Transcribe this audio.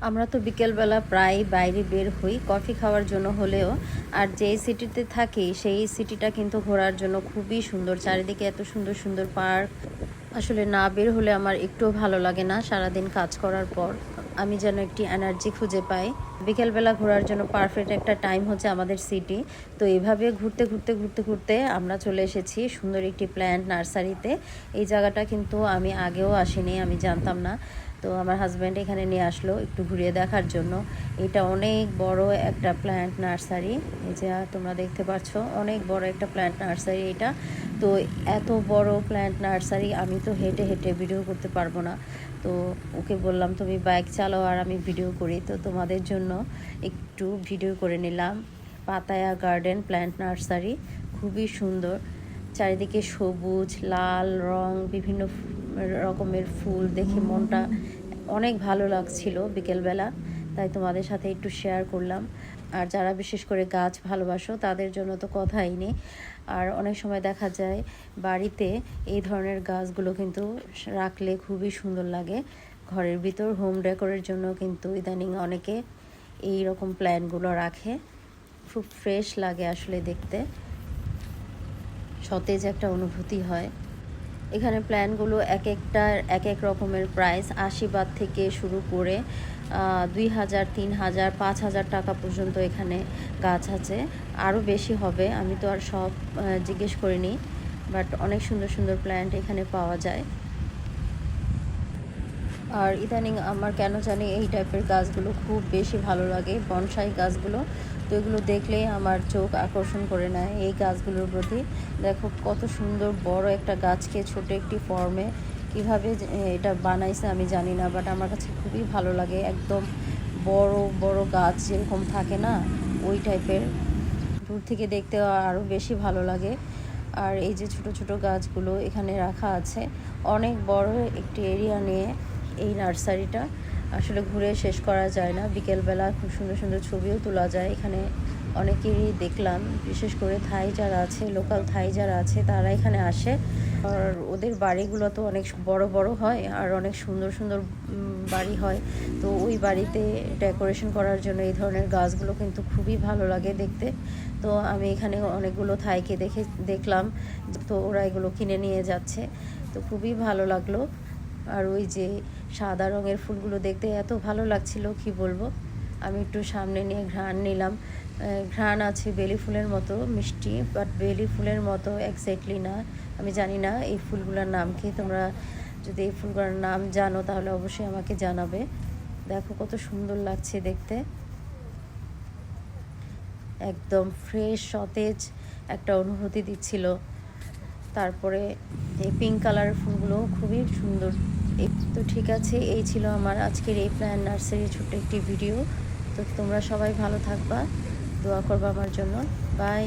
আমরা তো বিকেলবেলা প্রায় বাইরে বের হই, কফি খাওয়ার জন্য হলেও। আর যেই সিটিতে থাকি, সেই সিটিটা কিন্তু ঘোরার জন্য খুবই সুন্দর। চারিদিকে এত সুন্দর সুন্দর পার্ক। আসলে না বের হলে আমার একটুও ভালো লাগে না সারাদিন কাজ করার পর। আমি যেন একটি এনার্জি খুঁজে পাই। বিকেলবেলা ঘোরার জন্য পারফেক্ট একটা টাইম হচ্ছে আমাদের সিটি তো এইভাবে ঘুরতে ঘুরতে ঘুরতে ঘুরতে আমরা চলে এসেছি সুন্দর একটি প্ল্যান্ট নার্সারিতে এই জায়গাটা কিন্তু আমি আগেও আসিনি, আমি জানতাম না। তো আমার হাজব্যান্ড এখানে নিয়ে আসলো একটু ঘুরিয়ে দেখার জন্য। এটা অনেক বড় একটা প্ল্যান্ট নার্সারি এই যে তোমরা দেখতে পাচ্ছ, অনেক বড় একটা প্ল্যান্ট নার্সারি এটা। তো এত বড় প্ল্যান্ট নার্সারি আমি তো হেঁটে হেঁটে ভিডিও করতে পারব না। তো ওকে বললাম, তুমি বাইক চালাও আর আমি ভিডিও করি। তো তোমাদের জন্য একটু ভিডিও করে নিলাম। পাতায়া গার্ডেন প্ল্যান্ট নার্সারি খুবই সুন্দর। চারিদিকে সবুজ, লাল রং, বিভিন্ন রকমের ফুল দেখে মনটা অনেক ভালো লাগছিল বিকেলবেলা। তাই তোমাদের সাথে একটু শেয়ার করলাম। আর যারা বিশেষ করে গাছ ভালোবাসো, তাদের জন্য তো কথাই নেই। আর অনেক সময় দেখা যায় বাড়িতে এই ধরনের গাছগুলো কিন্তু রাখলে খুবই সুন্দর লাগে। ঘরের ভিতর হোম ডেকোরের জন্য কিন্তু ইদানিং অনেকে এই রকম প্ল্যানগুলো রাখে। খুব ফ্রেশ লাগে আসলে দেখতে। সতেজ একটা অনুভূতি হয়। এখানে প্ল্যানগুলো এক একটার এক এক রকমের প্রাইস। আশীর্বাদ বাদ থেকে শুরু করে দুই হাজার, তিন হাজার, পাঁচ হাজার টাকা পর্যন্ত এখানে গাছ আছে। আরও বেশি হবে, আমি তো আর সব জিজ্ঞেস করিনি, বাট অনেক সুন্দর সুন্দর প্ল্যান্ট এখানে পাওয়া যায়। আর ইদানিং আমার কেন জানি এই টাইপের গাছগুলো খুব বেশি ভালো লাগে, বনসাই গাছগুলো। তো এগুলো দেখলেই আমার চোখ আকর্ষণ করে নেয় এই গাছগুলোর প্রতি। দেখো কত সুন্দর বড় একটা গাছকে ছোট একটি ফর্মে কীভাবে এটা বানাইছে আমি জানি না বাট আমার কাছে খুবই ভালো লাগে। একদম বড় বড় গাছ যেরকম থাকে না, ওই টাইপের দূর থেকে দেখতে আরও বেশি ভালো লাগে। আর এই যে ছোট ছোট গাছগুলো এখানে রাখা আছে। অনেক বড় একটি এরিয়া নিয়ে এই নার্সারিটা। আসলে ঘুরে শেষ করা যায় না। বিকেলবেলা খুব সুন্দর সুন্দর ছবিও তোলা যায়। এখানে অনেকেরই দেখলাম, বিশেষ করে থাই যারা আছে, লোকাল থাই যারা আছে, তারা এখানে আসে। আর ওদের বাড়িগুলো তো অনেক বড় বড় হয় আর অনেক সুন্দর সুন্দর বাড়ি হয়। তো ওই বাড়িতে ডেকোরেশন করার জন্য এই ধরনের গাছগুলো কিন্তু খুবই ভালো লাগে দেখতে। তো আমি এখানে অনেকগুলো থাইকে দেখে, দেখলাম। তো ওরা এগুলো কিনে নিয়ে যাচ্ছে। তো খুবই ভালো লাগল। আর ওই যে সাদা রঙের ফুলগুলো দেখতে এত ভালো লাগছিল, কি বলব? আমি একটু সামনে নিয়ে ঘ্রাণ নিলাম। ঘ্রাণ আছে বেলি ফুলের মতো, মিষ্টি বাট বেলি ফুলের মতো এক্স্যাক্টলি না। আমি জানি না এই ফুলগুলোর নাম কি, তোমরা যদি এই ফুলগুলোর নাম জানো তাহলে অবশ্যই আমাকে জানাবে। দেখো কত সুন্দর লাগছে দেখতে। একদম ফ্রেশ সতেজ একটা অনুভূতি দিচ্ছিল। তারপরে এই পিঙ্ক কালারের ফুলগুলো খুবই সুন্দর। তো ঠিক আছে, এই ছিল আমার আজকের এই প্ল্যান নার্সারির ছোট্ট একটি ভিডিও তো তোমরা সবাই ভালো থাকবা, দোয়া করবা আমার জন্য। বাই